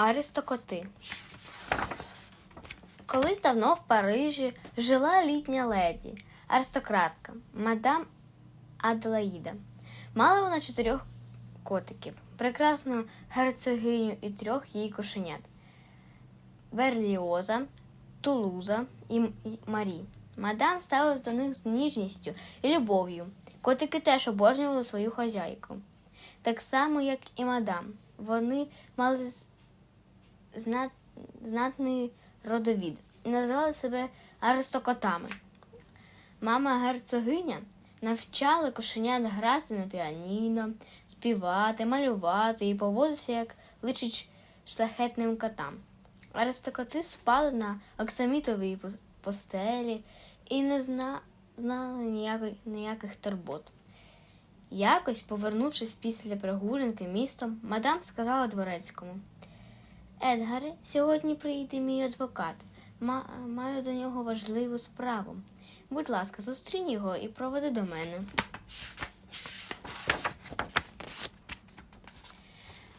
Аристокоти. Колись давно в Парижі жила літня леді, аристократка, мадам Аделаїда. Мала вона чотирьох котиків, прекрасну герцогиню і трьох її кошенят. Берліоза, Тулуза і Марі. Мадам ставилась до них з ніжністю і любов'ю. Котики теж обожнювали свою хазяйку. Так само, як і мадам. Вони мали знат, знатний родовід і себе аристокотами. Мама герцогиня навчала кошенят грати на піаніно, співати, малювати і поводитися, як личить шляхетним котам. Аристокоти спали на оксамітовій постелі і не зна, знали ніяких, ніяких турбот. Якось, повернувшись після прогулянки містом, мадам сказала дворецькому. Едгаре, сьогодні приїде мій адвокат. Ма- маю до нього важливу справу. Будь ласка, зустрінь його і проведи до мене.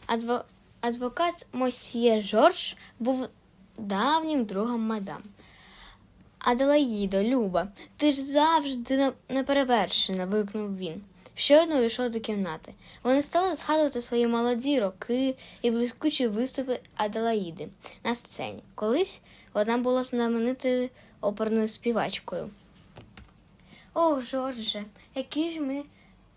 Адво... Адвокат Мосьє Жорж був давнім другом мадам. Аделаїдо, Люба, ти ж завжди неперевершена, вигукнув він. Щойно увійшов до кімнати. Вони стали згадувати свої молоді роки і блискучі виступи Аделаїди на сцені. Колись вона була знаменитою оперною співачкою. Ох, Жорже, які ж ми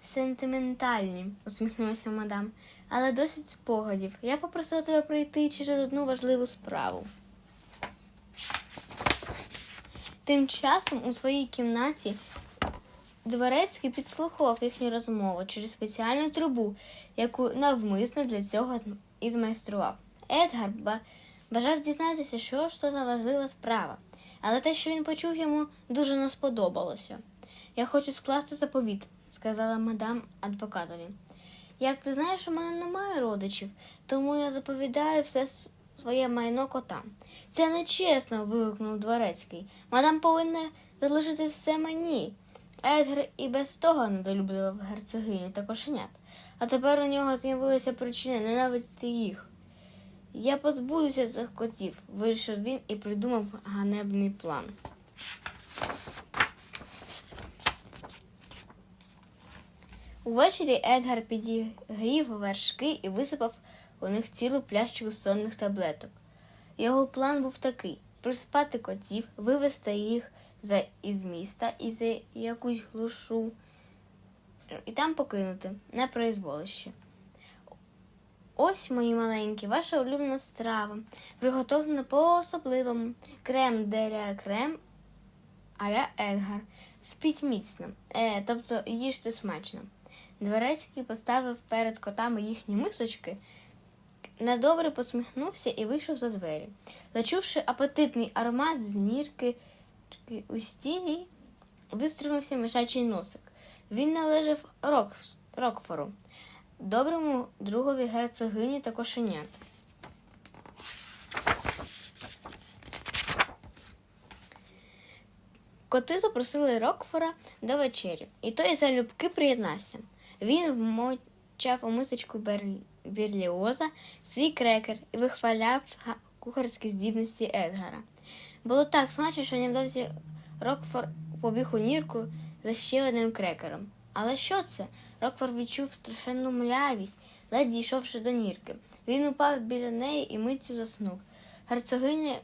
сентиментальні, усміхнулася мадам. Але досить спогадів. Я попросила тебе прийти через одну важливу справу. Тим часом у своїй кімнаті Дворецький підслухував їхню розмову через спеціальну трубу, яку навмисно для цього і змайстрував. Едгар бажав дізнатися, що ж то за важлива справа, але те, що він почув, йому дуже не сподобалося. Я хочу скласти заповіт, сказала мадам адвокатові. Як ти знаєш, у мене немає родичів, тому я заповідаю все своє майно котам. Це нечесно. вигукнув дворецький. Мадам повинна залишити все мені. Едгар і без того недолюблював герцогиню та кошенят, а тепер у нього з'явилася причина ненавидіти їх. Я позбудуся цих котів, вирішив він і придумав ганебний план. Увечері Едгар підігрів вершки і висипав у них цілу пляшку сонних таблеток. Його план був такий: приспати котів, вивезти їх за із міста і за якусь глушу, і там покинути на произволище. Ось, мої маленькі, ваша улюблена страва, приготовлена по-особливому крем деля крем аля Едгар. Спіть міцно, е, тобто їжте смачно. Дворецький поставив перед котами їхні мисочки, недобре посміхнувся і вийшов за двері. Зачувши апетитний аромат з нірки у стіні, вистрімився мішачий носик. Він належав Рокс, Рокфору, доброму другові герцогині та кошенят. Коти запросили Рокфора до вечері, і той залюбки приєднався. Він вмочав у мисочку бер- Берліоза свій крекер і вихваляв кухарські здібності Едгара. Було так смачно, що невдовзі Рокфор побіг у нірку за ще крекером. Але що це? Рокфор відчув страшенну млявість, ледь дійшовши до нірки. Він упав біля неї і миттю заснув. Герцогиня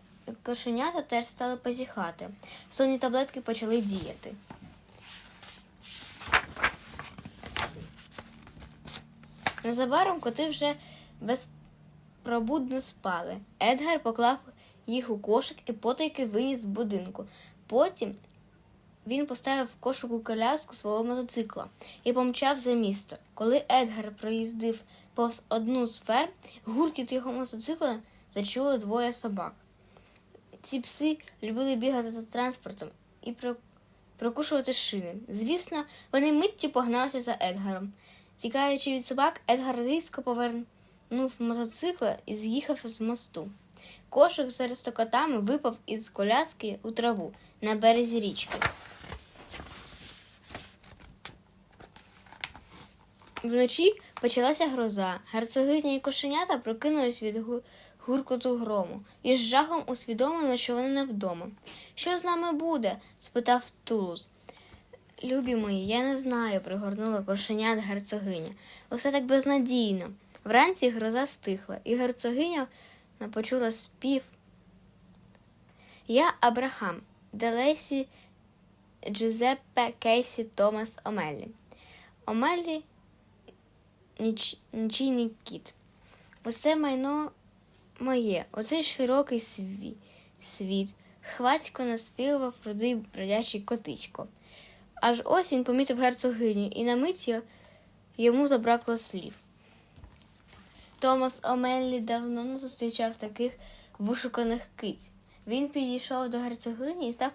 кошенята теж стали позіхати. Сонні таблетки почали діяти. Незабаром коти вже безпробудно спали. Едгар поклав їх у кошик і потайки виніс з будинку. Потім він поставив в кошику коляску свого мотоцикла і помчав за місто. Коли Едгар проїздив повз одну з ферм, гуркіт його мотоцикла зачули двоє собак. Ці пси любили бігати за транспортом і прокушувати шини. Звісно, вони миттю погналися за Едгаром. Тікаючи від собак, Едгар різко повернув мотоцикла і з'їхав з мосту. Кошик з аристокотами випав із коляски у траву на березі річки. Вночі почалася гроза. Герцогиня і кошенята прокинулись від гуркоту грому і з жахом усвідомили, що вони не вдома. Що з нами буде? спитав Тулус. Любі мої, я не знаю, пригорнула кошенят герцогиня. Усе так безнадійно. Вранці гроза стихла, і герцогиня почула спів. Я Абрахам, Делесі, Джузеппе, Кейсі, Томас, Омеллі. Омеллі ніч, нічийний кіт. Усе майно моє, оцей широкий сві, світ. Хвацько наспівував рудий бродячий котичко. Аж ось він помітив герцогиню, і на мить йому забракло слів. Томас Омеллі давно не зустрічав таких вишуканих киць. Він підійшов до герцогині і став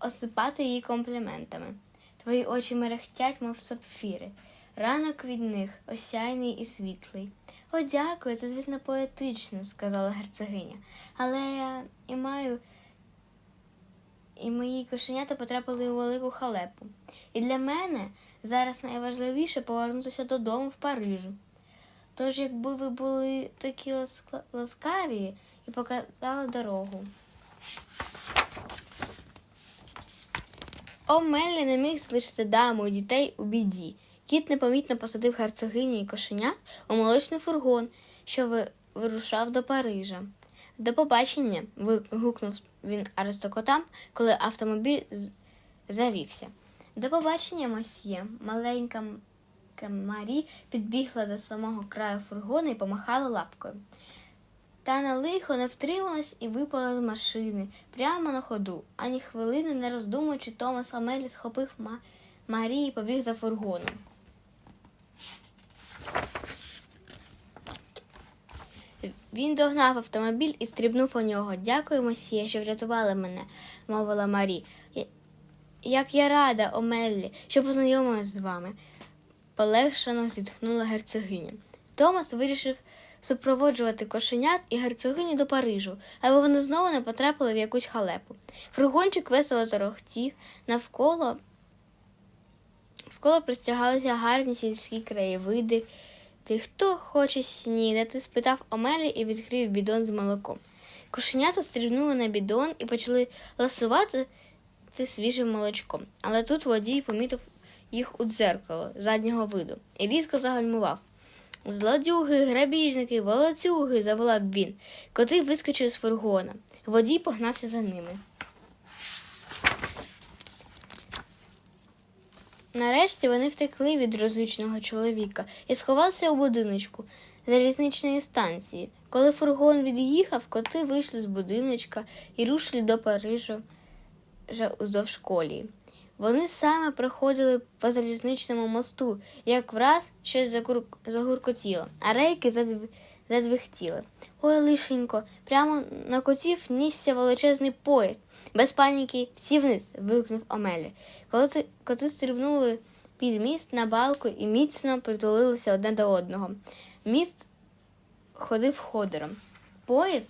осипати її компліментами. Твої очі мерехтять, мов сапфіри. Ранок від них осяйний і світлий. О, дякую, це, звісно, поетично, сказала герцогиня. Але я і маю і мої кошенята потрапили у велику халепу. І для мене зараз найважливіше повернутися додому в Парижу. Тож, якби ви були такі ласкаві і показали дорогу. Омеллі не міг залишити даму і дітей у біді. Кіт непомітно посадив герцогині і кошенят у молочний фургон, що вирушав до Парижа. До побачення. вигукнув він аристокотам, коли автомобіль завівся. До побачення, мосьє. Маленька М- Марі підбігла до самого краю фургона і помахала лапкою. Та на лихо не втрималась і випала з машини прямо на ходу. Ані хвилини не роздумуючи, Томас Амелі схопив Ма- Марі і побіг за фургоном. Він догнав автомобіль і стрібнув у нього. Дякую, Мосія, що врятували мене, мовила Марі. Як я рада, Омеллі, що познайомилась з вами. Полегшено зітхнула герцогиня. Томас вирішив супроводжувати кошенят і герцогиню до Парижу, аби вони знову не потрапили в якусь халепу. Фургончик весело торохтів, навколо Вколо пристягалися гарні сільські краєвиди. Ти хто хоче снідати? спитав Омелі і відкрив бідон з молоком. Кошенята стрибнули на бідон і почали ласувати це свіжим молочком. Але тут водій помітив їх у дзеркало заднього виду і різко загальмував. Злодюги, грабіжники, волоцюги, заволав він. Коти вискочили з фургона. Водій погнався за ними. Нарешті вони втекли від розлюченого чоловіка і сховалися у будиночку залізничної станції. Коли фургон від'їхав, коти вийшли з будиночка і рушили до Парижа вже уздовж колії. Вони саме проходили по залізничному мосту, як враз щось загур... загуркотіло, а рейки задв... задвихтіли. Ой, лишенько, прямо на котів нісся величезний поїзд. Без паніки всі вниз. вигукнув Омелі. Коли ти... коти стрибнули під міст на балку і міцно притулилися одне до одного. Міст ходив ходором. Поїзд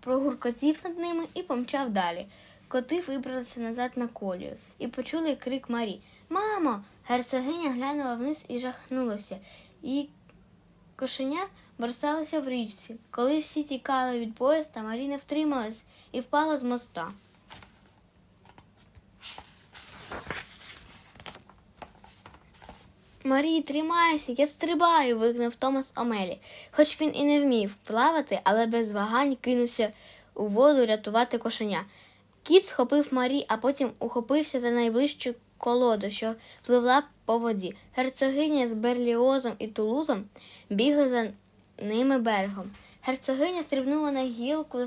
прогуркотів над ними і помчав далі. Коти вибралися назад на колію і почули крик Марі. Мамо! Герцогиня глянула вниз і жахнулася. Її кошеня борсалося в річці. Коли всі тікали від поїзда, Марі не втрималась і впала з моста. Марії, тримайся, я стрибаю. вигнав Томас Омелі. Хоч він і не вмів плавати, але без вагань кинувся у воду рятувати кошеня. Кіт схопив Марі, а потім ухопився за найближчу колоду, що пливла по воді. Герцогиня з Берліозом і Тулузом бігли за ними берегом. Герцогиня стрибнула на гілку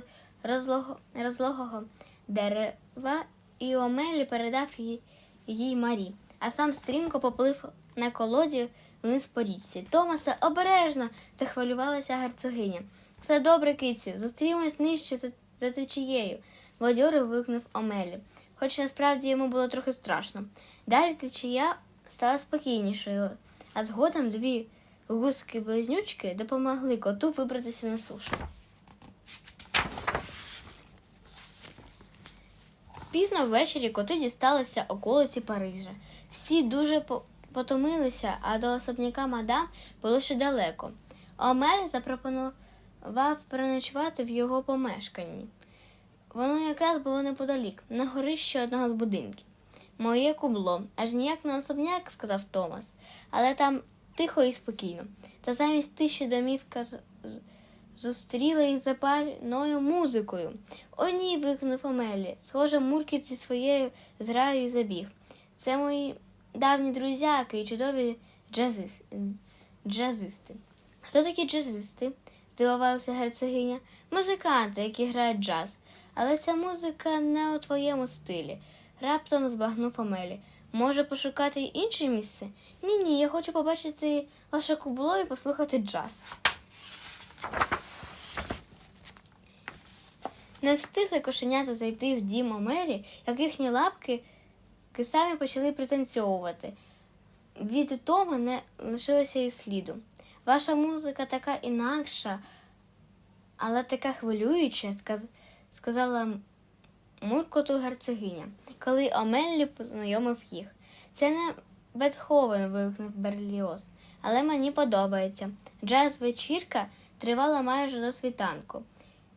розлого, розлогого дерева, і Омелі передав їй, їй Марі, а сам стрімко поплив на колоді вниз по річці. Томасе, обережно! захвилювалася герцогиня. Все добре, киці, зустрімось нижче за, за течією, бадьоро вигукнув Омелі, хоч насправді йому було трохи страшно. Далі течія стала спокійнішою, а згодом дві гуски-близнючки допомогли коту вибратися на сушу. Пізно ввечері коти дісталися околиці Парижа. Всі дуже потомилися, а до особняка мадам було ще далеко. Омель запропонував переночувати в його помешканні. Воно якраз було неподалік, на горищі одного з будинків. Моє кубло, аж ніяк не особняк, сказав Томас, але там тихо і спокійно. Та замість тиші домівка зустріла їх запальною музикою. О, ні, викнув Омелі. Схоже, муркіт зі своєю зраєю забіг. Це мої давні друзяки і чудові джазис... джазисти. Хто такі джазисти? здивувалася герцогиня. Музиканти, які грають джаз. Але ця музика не у твоєму стилі. Раптом збагнув Омелі. Може пошукати інше місце? Ні, ні, я хочу побачити ваше кубло і послухати джаз. Не встигли кошенята зайти в дім Омелі, як їхні лапки самі почали пританцьовувати. Від Тома не лишилося і сліду. Ваша музика така інакша, але така хвилююча, сказ... сказала Муркоту герцогиня, коли Омеллі познайомив їх. Це не Бетховен, вигукнув Берліоз, але мені подобається. Джаз вечірка тривала майже до світанку.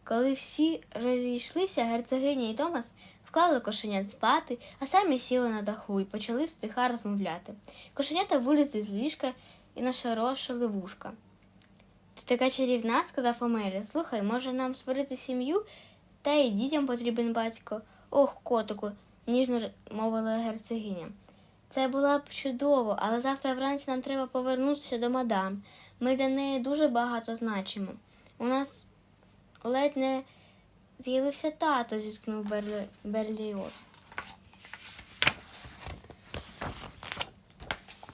Коли всі розійшлися, герцогиня і Томас вклали кошенят спати, а самі сіли на даху і почали стиха розмовляти. Кошенята вилізли з ліжка і нашорошили вушка. Ти така чарівна, сказав Омелі. Слухай, може нам створити сім'ю? Та й дітям потрібен батько. Ох, котику, ніжно мовила герцогиня. Це було б чудово, але завтра вранці нам треба повернутися до мадам. Ми для неї дуже багато значимо. У нас ледь не з'явився тато, зіткнув Берлі... Берліоз.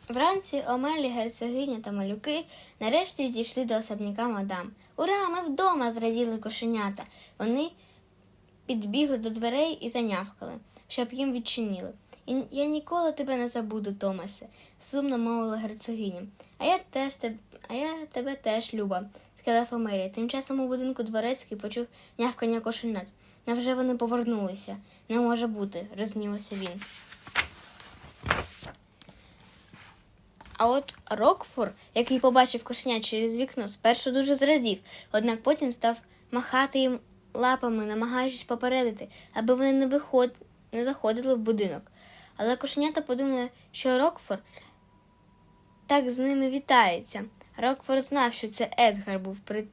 Вранці Омелі, герцогиня та малюки нарешті дійшли до особняка мадам. Ура, ми вдома! зраділи кошенята. Вони підбігли до дверей і занявкали, щоб їм відчинили. І я ніколи тебе не забуду, Томасе, сумно мовила герцогиня. А я теж теб... а я тебе теж, Люба, сказав Омелі. Тим часом у будинку дворецький почув нявкання кошенят. Невже вони повернулися? Не може бути, рознівався він. А от Рокфор, який побачив кошеня через вікно, спершу дуже зрадів, однак потім став махати їм лапами, намагаючись попередити, аби вони не, виход... не заходили в будинок. Але кошенята подумали, що Рокфор так з ними вітається. Рокфор знав, що це Едгар був при...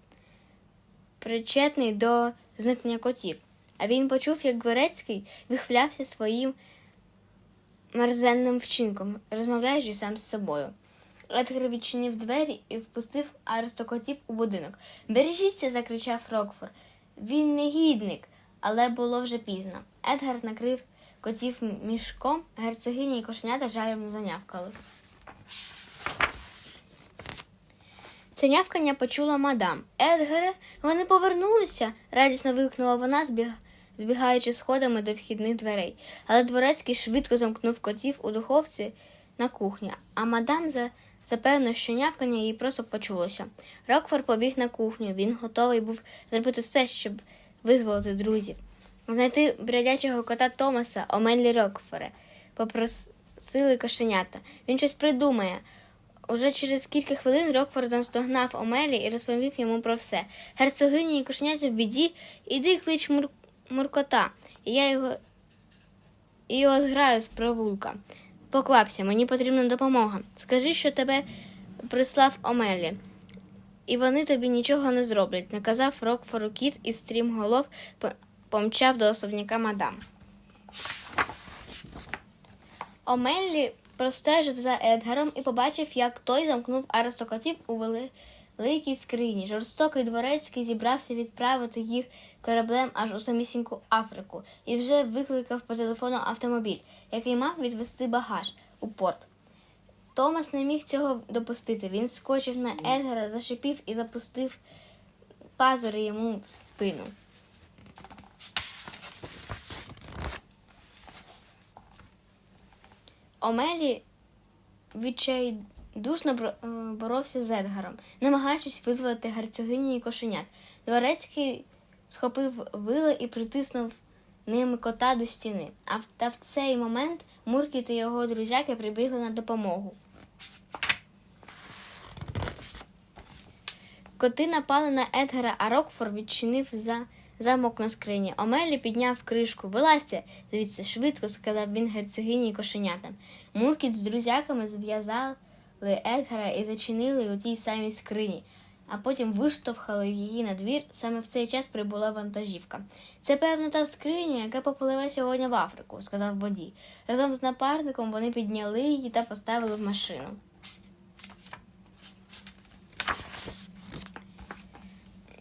причетний до зникнення котів. А він почув, як Дворецький вихвлявся своїм мерзенним вчинком, розмовляючи сам з собою. Едгар відчинив двері і впустив аристокотів у будинок. Бережіться, закричав Рокфор. Він негідник, але було вже пізно. Едгар накрив котів мішком, герцогиня і кошенята жалібно занявкали. Це нявкання почула мадам. Едгаре, вони повернулися, радісно вигукнула вона, збіг... збігаючи сходами до вхідних дверей. Але дворецький швидко замкнув котів у духовці на кухні, а мадам за... запевнив, що нявкання їй просто почулося. Рокфор побіг на кухню. Він готовий був зробити все, щоб визволити друзів. Знайти бродячого кота Томаса Омелі Рокфоре. Попросили кошенята. Він щось придумає. Уже через кілька хвилин Рокфорд наздогнав Омелі і розповів йому про все. Герцогині і кошеняті в біді, іди клич мур... муркота, і я його і його зграю з провулка. Поквапся, мені потрібна допомога. Скажи, що тебе прислав Омелі. І вони тобі нічого не зроблять, наказав Рокфору кіт і стрімголов по- помчав до особняка мадам. Омеллі простежив за Едгаром і побачив, як той замкнув аристократів у вели- великій скрині. Жорстокий дворецький зібрався відправити їх кораблем аж у самісіньку Африку і вже викликав по телефону автомобіль, який мав відвести багаж у порт. Томас не міг цього допустити. Він скочив на Едгара, зашипів і запустив пазури йому в спину. Омелі відчайдушно душно е, боровся з Едгаром, намагаючись визволити герцогині і кошенят. Дворецький схопив вила і притиснув ними кота до стіни. А в, та в цей момент Муркі та його друзяки прибігли на допомогу. Коти напали на Едгара, а Рокфор відчинив за замок на скрині. Омелі підняв кришку. Вилазьте, звідси швидко сказав він герцогині і кошенятам. Муркіт з друзяками зв'язав. Едгара і зачинили у тій самій скрині, а потім виштовхали її на двір. Саме в цей час прибула вантажівка. Це, певно, та скриня, яка попливе сьогодні в Африку, сказав водій. Разом з напарником вони підняли її та поставили в машину.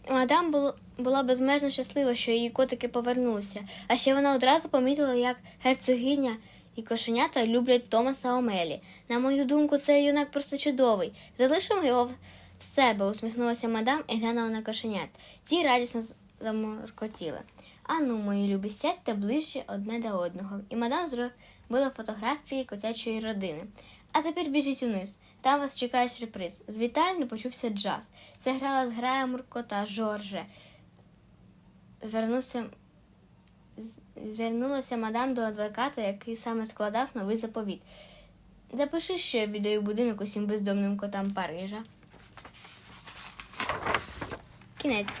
Мадам бу- була безмежно щаслива, що її котики повернулися, а ще вона одразу помітила, як герцогиня і кошенята люблять Томаса Омелі. На мою думку, цей юнак просто чудовий. Залишимо його в- себе, усміхнулася мадам і глянула на кошенят. Ті радісно заморкотіли. Ану, мої любі, сядьте ближче одне до одного. І мадам зробила фотографії котячої родини. А тепер біжіть униз. Там вас чекає сюрприз. З вітальні почувся джаз. Це грала зграя Муркота Жорже. Звернувся, звернулася мадам до адвоката, який саме складав новий заповіт. Запиши, що я віддаю будинок усім бездомним котам Парижа. Кінець.